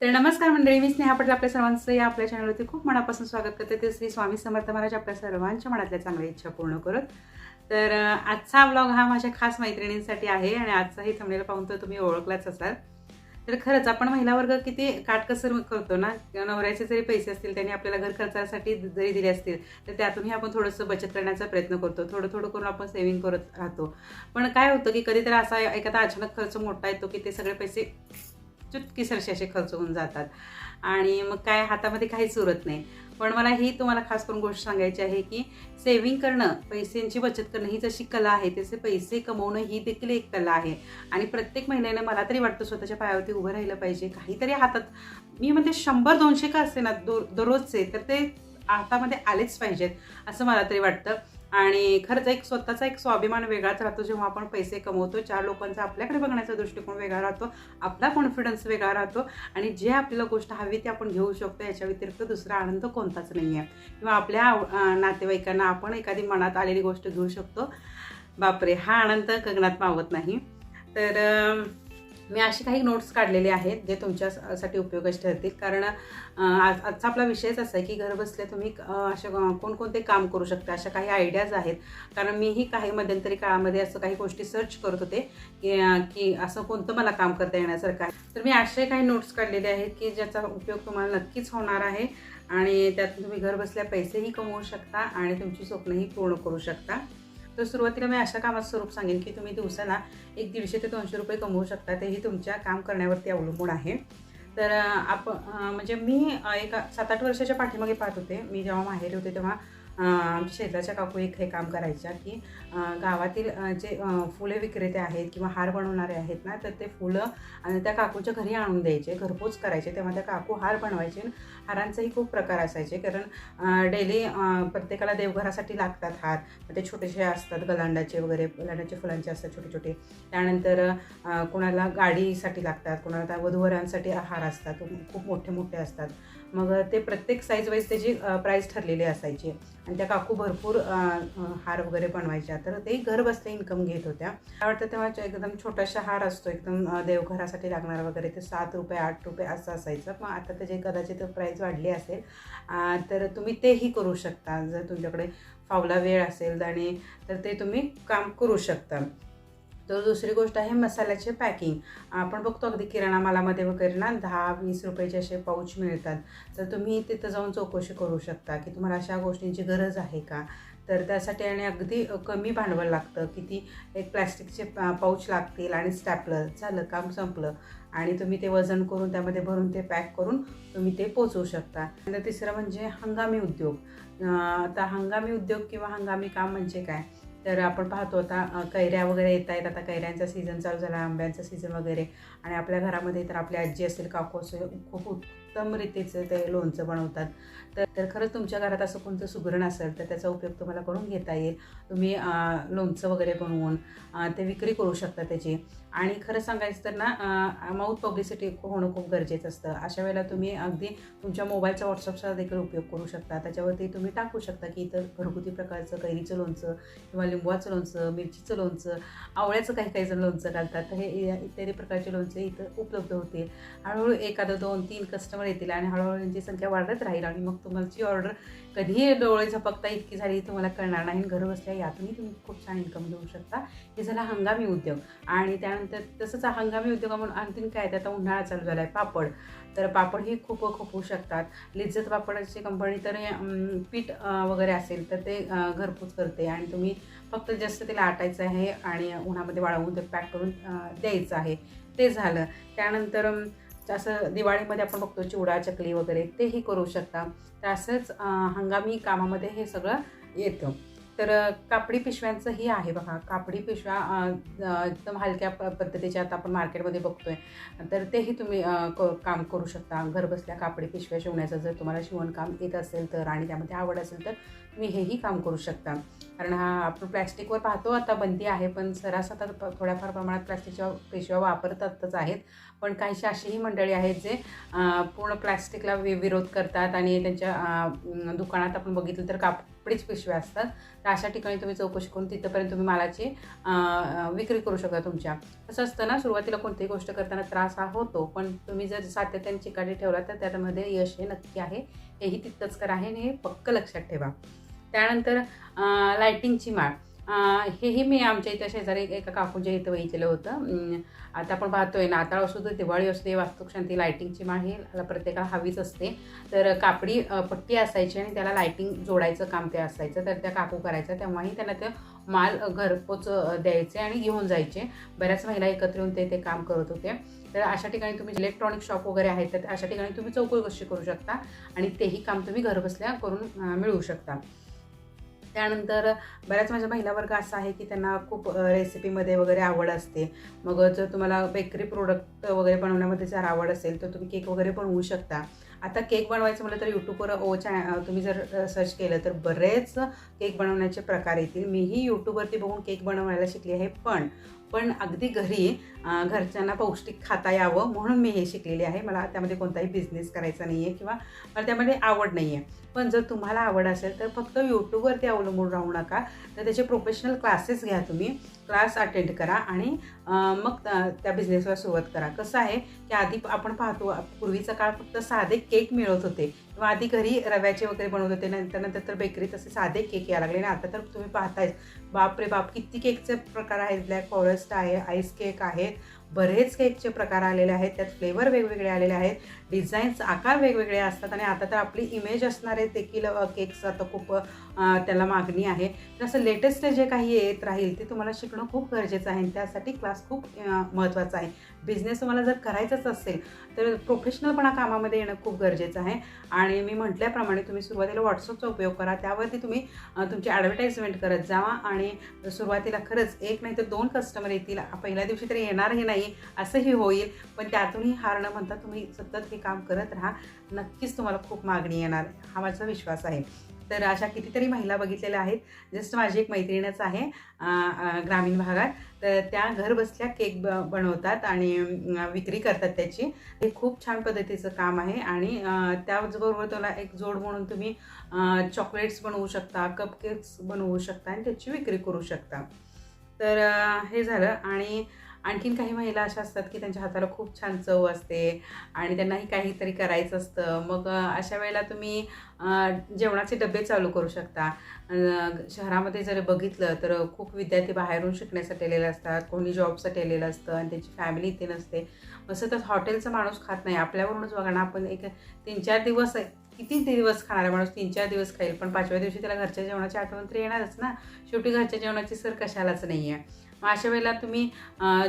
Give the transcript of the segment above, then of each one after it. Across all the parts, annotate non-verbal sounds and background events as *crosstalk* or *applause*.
तर नमस्कार मंडळी मी स्नेहा पटेल आपल्या सर्वांचं या आपल्या चॅनलवरती खूप मनापासून स्वागत करते. ते श्री स्वामी समर्थ महाराज आपल्या सर्वांच्या मनातल्या चांगल्या इच्छा पूर्ण करत तर आजचा ब्लॉग हा माझ्या खास मैत्रिणींसाठी आहे आणि आजचाही थांबलेला पाहून तर तुम्ही ओळखलाच असाल. तर खरंच आपण महिला वर्ग किती काटकसर करतो ना? नवऱ्याचे जरी पैसे असतील त्यांनी आपल्याला घर खर्चासाठी जरी दिले असतील तर त्यातूनही आपण थोडंसं बचत करण्याचा प्रयत्न करतो. थोडं थोडं करून आपण सेव्हिंग करत राहतो. पण काय होतं की कधीतरी असा एखादा अचानक खर्च मोठा येतो की ते सगळे पैसे चुटकीसरसे असे खर्च होऊन जातात. आणि मग काय हातामध्ये काहीच उरत नाही. पण मला ही तुम्हाला खास करून गोष्ट सांगायची आहे की सेव्हिंग करणं पैशांची बचत करणं ही जशी कला आहे तसे पैसे कमवणं ही देखील एक कला आहे. आणि प्रत्येक महिन्याने मला तरी वाटतं स्वतःच्या पायावरती उभं राहिलं पाहिजे. काहीतरी हातात मी म्हणते शंभर दोनशे का असते ना दो दररोजचे तर ते हातामध्ये आलेच पाहिजेत असं मला तरी वाटतं. आणि खरंच एक स्वतःचा एक स्वाभिमान वेगळाच राहतो जेव्हा आपण पैसे कमवतो चार लोकांचा आपल्याकडे बघण्याचा दृष्टिकोन वेगळा राहतो आपला कॉन्फिडन्स वेगळा राहतो आणि जे आपल्याला गोष्ट हवी ती आपण घेऊ शकतो याच्या व्यतिरिक्त दुसरा आनंद कोणताच नाही आहे किंवा आपल्या आव- नातेवाईकांना आपण एखादी मनात आलेली गोष्ट घेऊ शकतो. बापरे हा आनंद गगनात मावत नाही. तर मी असे काही नोट्स काढलेले आहेत जे तुमच्यासाठी उपयोगाचे ठरतील. कारण आज आजचा आपला विषयच असा आहे की घर बसल्या तुम्ही असे कोणकोणते काम करू शकता अशा काही आयडियाज आहेत. कारण मीही काही मध्यंतरी काळामध्ये असं काही गोष्टी सर्च करत होते की की असं कोणतं मला काम करता येण्यासारखं आहे. तर मी असे काही नोट्स काढलेले आहेत की ज्याचा उपयोग तुम्हाला नक्कीच होणार आहे आणि त्यात तुम्ही घर बसल्या पैसेही कमवू शकता आणि तुमची स्वप्नही पूर्ण करू शकता. तर सुरुवातीला मी अशा कामाचं स्वरूप सांगेन की तुम्ही दिवसाला एक दीडशे ते दोनशे रुपये कमवू शकता. तेही तुमच्या काम करण्यावरती अवलंबून आहे. तर आपण म्हणजे मी एका सात आठ वर्षाच्या पाठीमागे पाहत होते. मी जेव्हा माहेरी होते तेव्हा आमच्या शेजारच्या काकू एक हे काम करायच्या की गावातील जे फुले विक्रेते आहेत किंवा हार बनवणारे आहेत ना तर ते फुलं आणि त्या काकूच्या घरी आणून द्यायचे घरपोच करायचे. तेव्हा त्या काकू हार बनवायचे हारांचेही खूप प्रकार असायचे. कारण डेली प्रत्येकाला देवघरासाठी लागतात हार. ते छोटेसे असतात गलांडाचे वगैरे गलांडाचे फुलांचे असतात छोटे छोटे त्यानंतर कोणाला गाडीसाठी लागतात कोणाला त्या वधूवरांसाठी हार असतात खूप मोठे मोठे असतात. मग ते प्रत्येक साईज वाईज त्याची प्राईस ठरलेली असायची. आणि त्या काकू भरपूर हार वगैरे बनवायच्या. तर ते घर बसल्या इन्कम घेत होत्या. मला वाटतं तेव्हा एकदम छोटासा हार असतो एकदम देवघरासाठी लागणारा वगैरे ते सात रुपये आठ रुपये असं असायचं. मग आता त्याची कदाचित प्राईस वाढली असेल. तर तुम्ही तेही करू शकता. जर तुमच्याकडे फावला वेळ असेल आणि तर ते तुम्ही काम करू शकता. तर दुसरी गोष्ट आहे मसाल्याचे पॅकिंग. आपण बघतो अगदी किराणा मालामध्ये वगैरे ना दहा वीस रुपयाचे असे पाऊच मिळतात. तर तुम्ही तिथं जाऊन चौकशी करू शकता की तुम्हाला अशा गोष्टींची गरज आहे का? तर त्यासाठी आणि अगदी कमी भांडवल लागतं. किती एक प्लॅस्टिकचे पाऊच लागतील आणि स्टॅपलर झालं काम संपलं आणि तुम्ही ते वजन करून त्यामध्ये भरून ते पॅक करून तुम्ही ते पोचवू शकता. आणि तिसरं म्हणजे हंगामी उद्योग. आता हंगामी उद्योग किंवा हंगामी काम म्हणजे काय? तर आपण पाहतो आता कैऱ्या वगैरे येत आहेत. आता कैऱ्यांचा सीझन चालू झाला आंब्यांचा सीझन वगैरे. आणि आपल्या घरामध्ये तर आपली आजी असेल काकू असेल खूप उत्तम रीतीचं ते लोणचं बनवतात. तर तर खरंच तुमच्या घरात असं कोणतं सुगरण असेल तर त्याचा उपयोग तुम्हाला करून घेता येईल. तुम्ही लोणचं वगैरे बनवून ते विक्री करू शकता त्याची. आणि खरं सांगायचं तर ना माउथ पब्लिसिटी होणं खूप गरजेचं असतं. अशा वेळेला तुम्ही अगदी तुमच्या मोबाईलचा व्हॉट्सअपचा देखील उपयोग करू शकता. त्याच्यावरती तुम्ही टाकू शकता की इतर घरगुती प्रकारचं कैरीचं लोणचं किंवा लिंबवाचं लोणचं मिरचीचं लोणचं आवळ्याचं काही काही जण लोणचं घालतात. तर हे इत्यादी प्रकारचे लोणचे इथं उपलब्ध होतील. हळूहळू एखादं दोन तीन कस्टमर येतील आणि हळूहळू यांची संख्या वाढत राहील आणि मग तुमची ऑर्डर कधीही डोळे झपकता इतकी झाली तुम्हाला कळणार नाही. घर बसल्या यातूनही तुम्ही खूप छान इन्कम घेऊ शकता. हे झाला हंगामी उद्योग. आणि त्यानंतर तसंच हंगामी उद्योग म्हणून आणखीन काय ते आता उन्हाळा चालू झाला आहे पापड. तर पापड हे खूप खूप होऊ शकतात. लिज्जत पापडाची कंपनी तर पीठ वगैरे असेल तर ते घरपूच घरपोच करते. आणि तुम्ही फक्त जास्त त्याला आटायचं आहे आणि उन्हामध्ये वाळवून ते पॅक करून द्यायचं आहे. ते झालं. त्यानंतर असं दिवाळीमध्ये आपण बघतो चिवडा चकली वगैरे तेही करू शकता. तर असंच हंगामी कामामध्ये हे सगळं येतं. तर कापडी पिशव्यांचंही आहे बघा. कापडी पिशव्या एकदम हलक्या प पद्धतीच्या आता आपण मार्केटमध्ये बघतोय. तर तेही तुम्ही क काम करू शकता. घरबसल्या कापडी पिशव्या शिवण्याचं जर तुम्हाला शिवणकाम येत असेल तर आणि त्यामध्ये आवड असेल तर तुम्ही हेही काम करू शकता. कारण हा आपण प्लॅस्टिकवर पाहतो आता बंदी आहे पण सरास आता थोड्याफार प्रमाणात प्लॅस्टिकच्या पिशव्या वापरतातच आहेत. पण काहीशी अशीही मंडळी आहेत जे पूर्ण प्लॅस्टिकला वि विरोध करतात आणि त्यांच्या दुकानात आपण बघितलं तर कापडीच पिशव्या असतात. तर अशा ठिकाणी तुम्ही चौकशी करून तिथंपर्यंत तुम्ही मालाची विक्री करू शकता तुमच्या. तसं असतं ना सुरुवातीला कोणतीही गोष्ट करताना त्रास हा होतो पण तुम्ही जर सातत्याने चिकाटी ठेवला तर त्यामध्ये यश हे नक्की आहे. हेही तितकंच करा आहे आणि हे पक्क लक्षात ठेवा. त्यानंतर लायटिंगची माळ. हेही मी आमच्या इथं शेजारी एका काकूंच्या इथं बघितलेलं होतं. आता आपण पाहतोय नाताळ असू दे दिवाळी असू दे वास्तुशांती लायटिंगची माळ ही प्रत्येकाला हवीच असते. तर कापडी पट्टी असायची आणि त्याला लायटिंग जोडायचं काम ते असायचं. तर त्या काकू करायचं तेव्हाही त्यांना ते माल घरपोच द्यायचे आणि घेऊन जायचे. बऱ्याच महिला एकत्र येऊन ते ते काम करत होते. तर अशा ठिकाणी तुम्ही इलेक्ट्रॉनिक शॉप वगैरे आहेत तर अशा ठिकाणी तुम्ही चौकशी करू शकता आणि तेही काम तुम्ही घरबसल्या करून मिळवू शकता. त्यानंतर बऱ्याच माझ्या महिला वर्ग असा आहे की त्यांना खूप रेसिपीमध्ये वगैरे आवड असते. मग जर तुम्हाला बेकरी प्रोडक्ट वगैरे बनवण्यामध्ये जर आवड असेल तर तुम्ही केक वगैरे बनवू शकता. आता केक बनवायचं म्हटलं तर यूट्यूबवर ओ चॅ तुम्ही जर सर्च केलं तर बरेच केक बनवण्याचे प्रकार येतील. मीही यूट्यूबवरती बघून केक बनवायला शिकली आहे पण पण अगदी घरी घरच्यांना पौष्टिक खाता यावं म्हणून मी हे शिकलेले आहे. मला त्यामध्ये कोणताही बिझनेस करायचा नाही आहे किंवा मला त्यामध्ये आवड नाही आहे पण जर तुम्हाला आवड असेल तर फक्त यूट्यूबवरती अवलंबून राहू नका. तर त्याचे प्रोफेशनल क्लासेस घ्या तुम्ही. क्लास अटेंड करा आणि मग त्या- बिझनेसला सुरुवात करा. कसं आहे की आधी आपण पाहतो पूर्वीचा काळ फक्त साधे केक मिळत होते. किंवा आधी घरी रव्याचे वगैरे बनवत होते नंतर नंतर तर बेकरीत असे साधे केक यायला लागले. आणि आता तर तुम्ही पाहतायच बाप रे बाप किती केकचे प्रकार आहेत. ब्लॅक फॉरेस्ट आहे आईस केक आहेत बरेच केकचे प्रकार आलेले आहेत त्यात फ्लेवर वेगवेगळे आलेले आहेत डिझाईन्स आकार वेगवेगळे असतात आणि आता तर आपली इमेज असणारे देखील केक्स आता खूप त्याला मागणी आहे. तर असं लेटेस्ट जे काही येत राहील ते तुम्हाला शिकणं खूप गरजेचं आहे आणि त्यासाठी क्लास खूप महत्त्वाचा आहे. बिझनेस तुम्हाला जर करायचाच असेल तर प्रोफेशनलपणा कामामध्ये येणं खूप गरजेचं आहे. आणि मी म्हटल्याप्रमाणे तुम्ही सुरुवातीला व्हॉट्सअपचा उपयोग करा त्यावरती तुम्ही तुमची ॲडव्हर्टाईजमेंट करत जावा आणि सुरुवातीला खरंच एक नाही तर दोन कस्टमर येतील. पहिल्या दिवशी तरी येणारही नाही. असंही होईल. पण त्यातूनही हार न म्हणता तुम्ही सतत हे काम करत राहा. नक्कीच तुम्हाला खूप मागणी येणार. हा माझा विश्वास आहे. तर अशा कितीतरी महिला बघितलेल्या आहेत. जस्ट माझी एक मैत्रिणच आहे ग्रामीण भागात. तर त्या घर बसल्या केक ब बनवतात आणि विक्री करतात त्याची. हे खूप छान पद्धतीचं काम आहे आणि त्याचबरोबर त्याला एक जोड म्हणून तुम्ही चॉकलेट्स बनवू शकता कपकेक्स बनवू शकता आणि त्याची विक्री करू शकता. तर हे झालं आणि आणखीन काही महिला अशा असतात की त्यांच्या हाताला खूप छान चव असते आणि त्यांनाही काहीतरी करायचं असतं. मग अशा वेळेला तुम्ही जेवणाचे डबे चालू करू शकता. शहरामध्ये जर बघितलं तर खूप विद्यार्थी बाहेरून शिकण्यासाठी आलेले असतात कोणी जॉबसाठी आलेलं असतं आणि त्यांची फॅमिली इथे नसते. असं तर हॉटेलचा माणूस खात नाही. आपल्यावरूनच बघा ना आपण एक तीन चार दिवस किती दिवस खाणारा माणूस तीन चार दिवस खाईल पण पाचव्या दिवशी त्याला घरच्या जेवणाची आठवण तर येणारच ना. शेवटी घरच्या जेवणाची सर कशालाच नाही आहे मग अशा वेळेला तुम्ही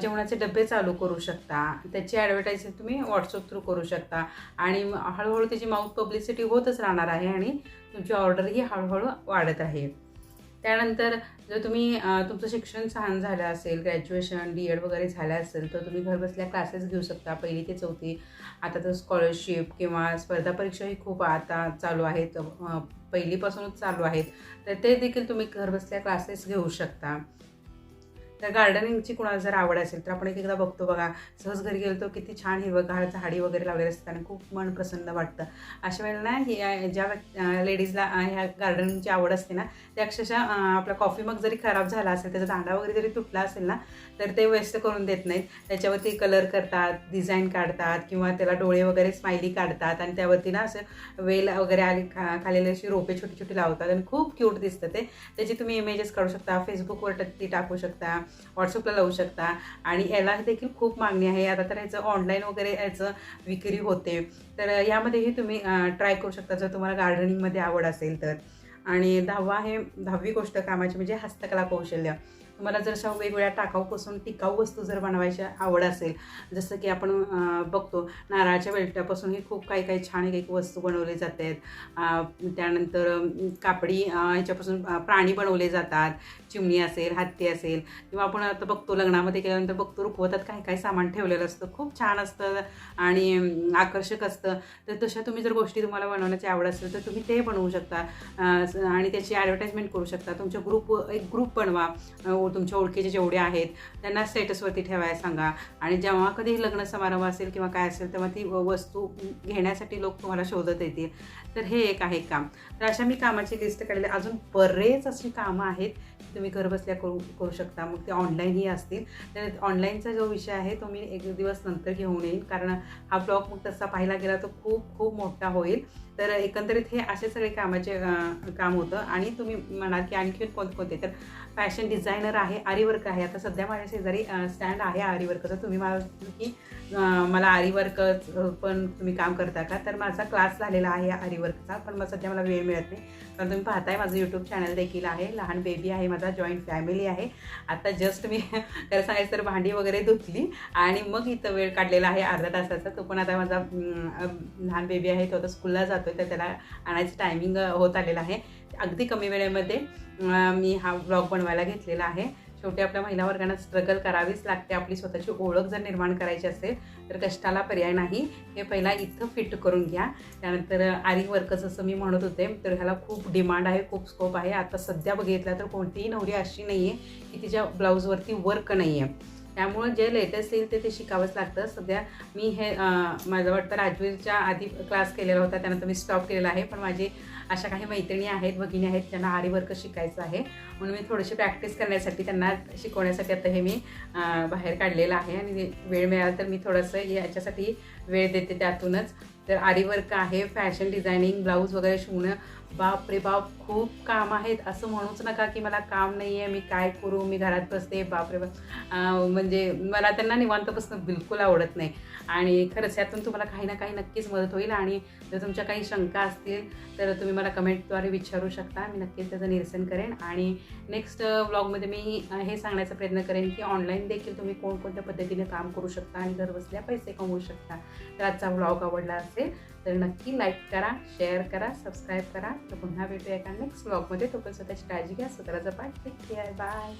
जेवणाचे डबे चालू करू शकता. त्याची ॲडव्हर्टाईज तुम्ही व्हॉट्सअप थ्रू करू शकता. आणि मग हळूहळू त्याची माउथ पब्लिसिटी होतच राहणार आहे आणि तुमची ऑर्डरही हळूहळू वाढत आहे. त्यानंतर जर तुम्ही तुमचं शिक्षण छान झालं असेल ग्रॅज्युएशन डी एड वगैरे झालं असेल तर तुम्ही घरबसल्या क्लासेस घेऊ शकता. पहिली ते चौथी आता तर स्कॉलरशिप किंवा स्पर्धा परीक्षाही खूप आता चालू आहेत. पहिलीपासूनच चालू आहेत. तर ते देखील तुम्ही घरबसल्या क्लासेस घेऊ शकता. त्या गार्डनिंगची कुणाला जर आवड असेल तर आपण एक एकदा बघतो बघा. सहज घरी गेलो तो किती छान हिरवगार झाडी वगैरे लावलेली असतात आणि खूप मन प्रसन्न वाटतं. अशा वेळेला ना ज्या लेडीजला ह्या गार्डनिंगची आवड असते ना ते अक्षरशः आपला कॉफी मग जरी खराब झाला असेल त्याचा दांडा वगैरे जरी तुटला असेल ना तर ते वेस्ट करून देत नाहीत. त्याच्यावरती कलर करतात डिझाईन काढतात किंवा त्याला डोळे वगैरे स्माइली काढतात आणि त्यावरती ना असं वेल वगैरे आली खा खालेली अशी रोपे छोटी छोटी लावतात आणि खूप क्यूट दिसतं ते. त्याची तुम्ही इमेजेस काढू शकता फेसबुकवर ती टाकू शकता. व्हॉट्सअपला लावू शकता. आणि याला देखील खूप मागणी आहे. आता तर ह्याचं ऑनलाईन वगैरे याचं विक्री होते. तर यामध्येही तुम्ही ट्राय करू शकता. जर तुम्हाला गार्डनिंगमध्ये आवड असेल तर. आणि दहावा आहे दहावी गोष्ट कामाची म्हणजे हस्तकला कौशल्य. तुम्हाला जर अशा वेगवेगळ्या टाकाऊपासून टिकाऊ वस्तू जर बनवायची आवड असेल जसं की आपण बघतो नारळाच्या वेलट्यापासून हे खूप काही काही छान काही वस्तू बनवले जातात. आहेत त्यानंतर कापडी ह्याच्यापासून प्राणी बनवले जातात. चिमणी असेल हत्ती असेल किंवा आपण आता बघतो लग्नामध्ये गेल्यानंतर बघतो रुखवतात काय काय सामान ठेवलेलं असतं खूप छान असतं आणि आकर्षक असतं. तर तशा तुम्ही जर गोष्टी तुम्हाला बनवण्याची आवड असेल तर तुम्ही ते बनवू शकता. आणि त्याची ॲडव्हर्टाईजमेंट करू शकता. तुमच्या ग्रुप एक ग्रुप बनवा. ओ- हो, तुमच्या ओळखीचे जेवढे आहेत त्यांना स्टेटसवरती ठेवायला सांगा. आणि जेव्हा कधी लग्न समारंभ असेल किंवा काय असेल तेव्हा ती व- वस्तू घेण्यासाठी लोक तुम्हाला शोधत येतील. तर हे एक आहे काम. तर अशा मी कामाची लिस्ट काढलेली. अजून बरेच अशी कामं आहेत तुम्ही घरबसल्या करू करू शकता. मग ते ऑनलाईनही असतील. तर ऑनलाईनचा जो विषय आहे तो मी एक दिवस नंतर घेऊन येईन. कारण हा ब्लॉग मग तसा पाहायला गेला तर खूप खूप मोठा होईल. तर एकंदरीत हे असे सगळे कामाचे काम होतं. आणि तुम्ही म्हणाल की आणखी कोणते तर फॅशन डिझायनर आहे आरीवर्क आहे. आता सध्या माझ्या शेजारी स्टँड आहे आरीवर्कचं तुम्ही मला की मला आरीवर्क पण तुम्ही काम करता का? तर माझा क्लास झालेला आहे आरीवर्कचा पण मग सध्या मला वेळ मिळत नाही. कारण तुम्ही पाहताय माझं यूट्यूब चॅनल देखील आहे. लहान बेबी आहे माझा जॉईंट फॅमिली आहे. आता जस्ट मी *laughs* खरं सांगायचं तर भांडी वगैरे धुतली आणि मग इथं वेळ काढलेला आहे अर्धा तासाचा. तो पण आता माझा लहान बेबी आहे तो आता स्कूलला जातो तर त्याला आणायचं टायमिंग होत आलेलं आहे. अगदी कमी वेळेमध्ये मी हा ब्लॉग बनवायला घेतलेला आहे. शेवटी आपल्या महिला वर्गांना स्ट्रगल करावीच लागते. आपली स्वतःची ओळख जर निर्माण करायची असेल तर कष्टाला पर्याय नाही. हे पहिला इथं फिट करून घ्या. त्यानंतर आरी वर्क जसं मी म्हणत होते तर ह्याला खूप डिमांड आहे खूप स्कोप आहे. आता सध्या बघितलं तर कोणतीही नवरी अशी नाही आहे की तिच्या ब्लाऊजवरती वर्क नाही आहे त्यामुळं जे लेटेस्ट येईल ते ते शिकावंच लागतं. सध्या मी हे माझं वाटतं राजवीरच्या आधी क्लास केलेला होता त्यानंतर मी स्टॉप केलेला आहे. पण माझी अशा काही मैत्रिणी आहेत भगिनी आहेत ज्यांना आरीवर्क शिकायचं आहे. म्हणून मी थोडीशी प्रॅक्टिस करण्यासाठी त्यांना शिकवण्यासाठी आता हे मी बाहेर काढलेलं आहे. आणि वेळ मिळाला तर मी थोडंसं याच्यासाठी वेळ देते त्यातूनच. तर आरीवर्क आहे फॅशन डिझायनिंग ब्लाऊज वगैरे शिवणं बाप रे बाप खूप काम आहेत. असं म्हणूच नका की मला काम नाही आहे मी काय करू मी घरात बसते. बाप रे बाप. म्हणजे मला त्यांना निवांत बसणं बिलकुल आवडत नाही. आणि खरंच यातून तुम्हाला काही ना काही नक्कीच मदत होईल. आणि जर तुमच्या काही शंका असतील तर तुम्ही मला कमेंटद्वारे विचारू शकता. मी नक्कीच त्याचं निरसन करेन. आणि नेक्स्ट ब्लॉगमध्ये मी हे सांगण्याचा प्रयत्न करेन की ऑनलाईन देखील तुम्ही कोणकोणत्या पद्धतीने काम करू शकता आणि घरबसल्या पैसे कमवू शकता. तर आजचा ब्लॉग आवडला असेल तर नक्की लाईक करा शेअर करा सबस्क्राईब करा. तर पुन्हा भेटूया एका नेक्स्ट ब्लॉगमध्ये तो स्वतःची काळजी घ्या. स्वतःचा पाठ टेक केअर बाय